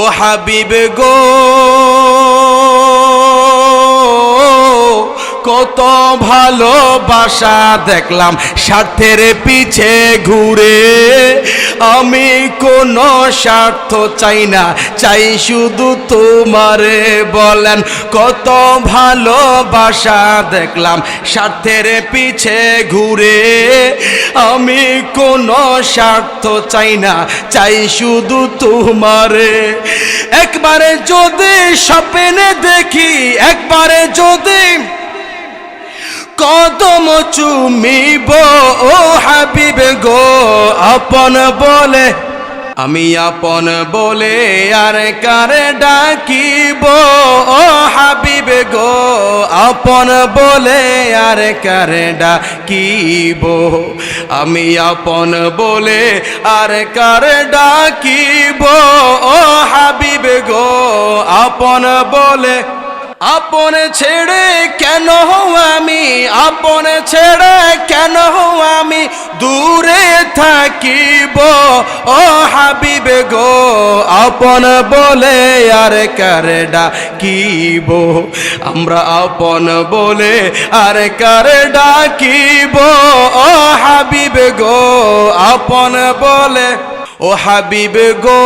ও হাবিব গো কত ভালোবাসা দেখলাম স্বার্থের পিছে ঘুরে। আমি কোনো স্বার্থ চাই না, চাই শুধু তোমারে বলেন, কত ভালোবাসা দেখলাম, স্বার্থের পিছে ঘুরে। আমি কোনো স্বার্থ চাই না, চাই শুধু তোমারে। একবারে যদি স্বপ্নে দেখি, একবারে যদি কদম চুমিব, ও হাবিব গো, আপন বলে, আমি আপন বলে আর কারে ডাকিব? ও হাবিব গো, আপন বলে আর কারে ডাকিব? আমি আপন বলে আর কারে ডাকিব? ও হাবিব গো, আপন বলে আপন ছেড়ে কেন আমি? আপন ছেড়ে কেন আমি? দূরে থাকিব, ও হাবিব গো। আপন বলে আর কারে ডাকিব? আমরা আপন বলে আর কারে ডাকিব? ও হাবিব গো, আপন বলে, ও হাবিব গো।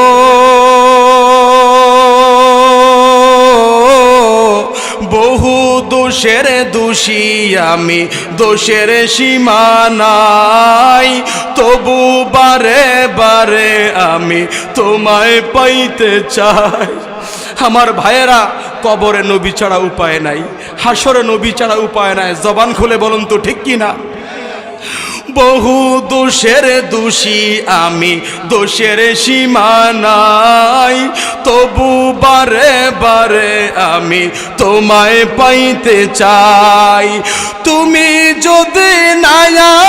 দোষের দোষী আমি, দোষের সীমানাই তবু বারে বারে আমি তোমায় পাইতে চাই। আমার ভাইয়েরা, কবরে নবী ছাড়া উপায় নাই, হাসরে নবী ছাড়া উপায় নাই। জবান খুলে বলুন তো ঠিক কি না বহু দোষের দোষী আমি, দোষের সীমানাই তবু বারে বারে আমি তোমায় পাইতে চাই। তুমি যদি না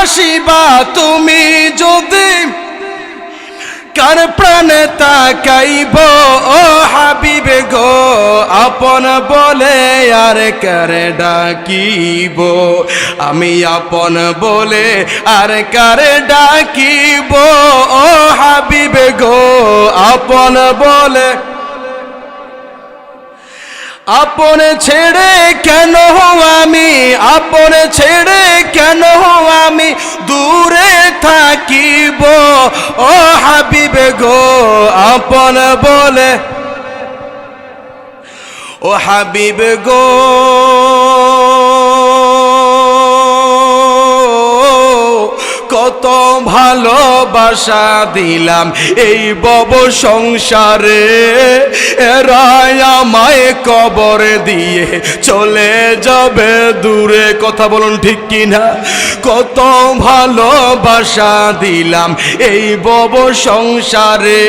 আসিবা, তুমি যদি কার প্রাণে তাকাইব? ও হাবিব গো, আপন বলে আর কারে ডাকিব? আমি আপন বলে আর কারে ডাকিব? ও হাবিব গো, আপন বলে। আপন ছেড়ে কেন আমি? আপন ছেড়ে কেন ও হাবিব গো আপন বলে। ও হাবিব গো কত ভালোবাসা দিলাম এই বব সংসারে। এরাই আমায় কবর দিয়ে চলে যাবে দূরে। কথা বলুন ঠিক কিনা? কত ভালোবাসা দিলাম এই বব সংসারে।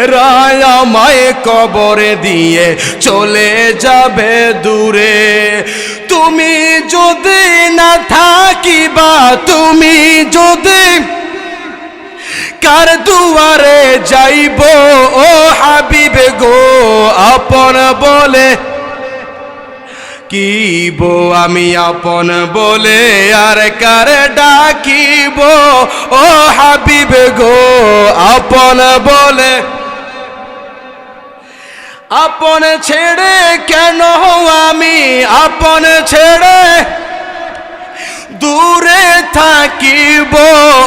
এরাই আমায় কবর দিয়ে চলে যাবে দূরে। তুমি যদি না থাকিবা, তুমি যদি কার দুয়ারে যাইব, ও হাবিব গো, আপন বলে কিব? আমি আপন বলে আর কার ডাকিব? ও হাবিব গো, আপন বলে আপন ছেড়ে কেন আমি? আপন ছেড়ে দূরে থাকিব,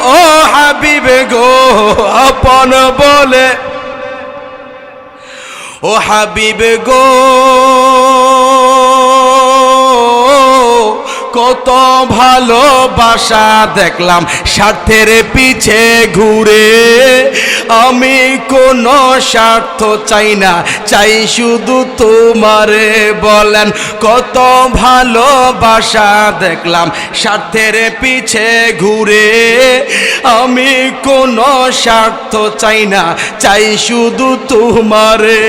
ও হাবিব গো। আপন বলে, ও হাবিব গো। কত ভালোবাসা দেখলাম, স্বার্থের পিছে ঘুরে। আমি কোনো স্বার্থ চাই না, চাই শুধু তোমারে বলেন, কত ভালোবাসা দেখলাম, স্বার্থের পিছে ঘুরে। আমি কোনো স্বার্থ চাই না, চাই শুধু তোমারে।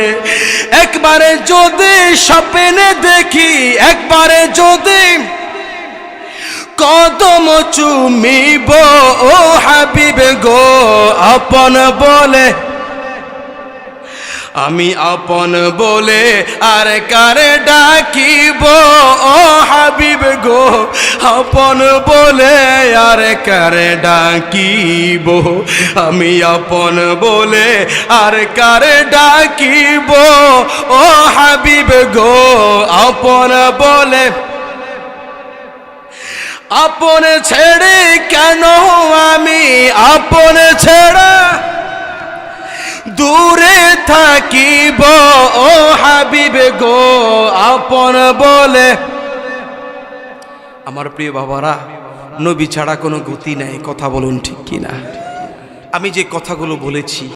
একবারে যদি স্বপ্নে দেখি, একবারে যদি কদম চুমিব, ও হাবিব গো, আপন বলে। আমি আপন বলে আর কারে ডাকিব, ও হাবিব গো, আপন বলে আর কারে ডাকিব। আমি আপন বলে আর কারে ডাকিব, ও হাবিব গো, আপন বলে। আপন ছেড়ে কেন আমি আপন ছেড়ে? দূরে থাকিব ও হাবিব গো, আপন বলে। আমার প্রিয় বাবারা, নবী ছাড়া কোনো গতি নাই, কথা বলুন ঠিক কিনা? আমি যে কথাগুলো বলেছি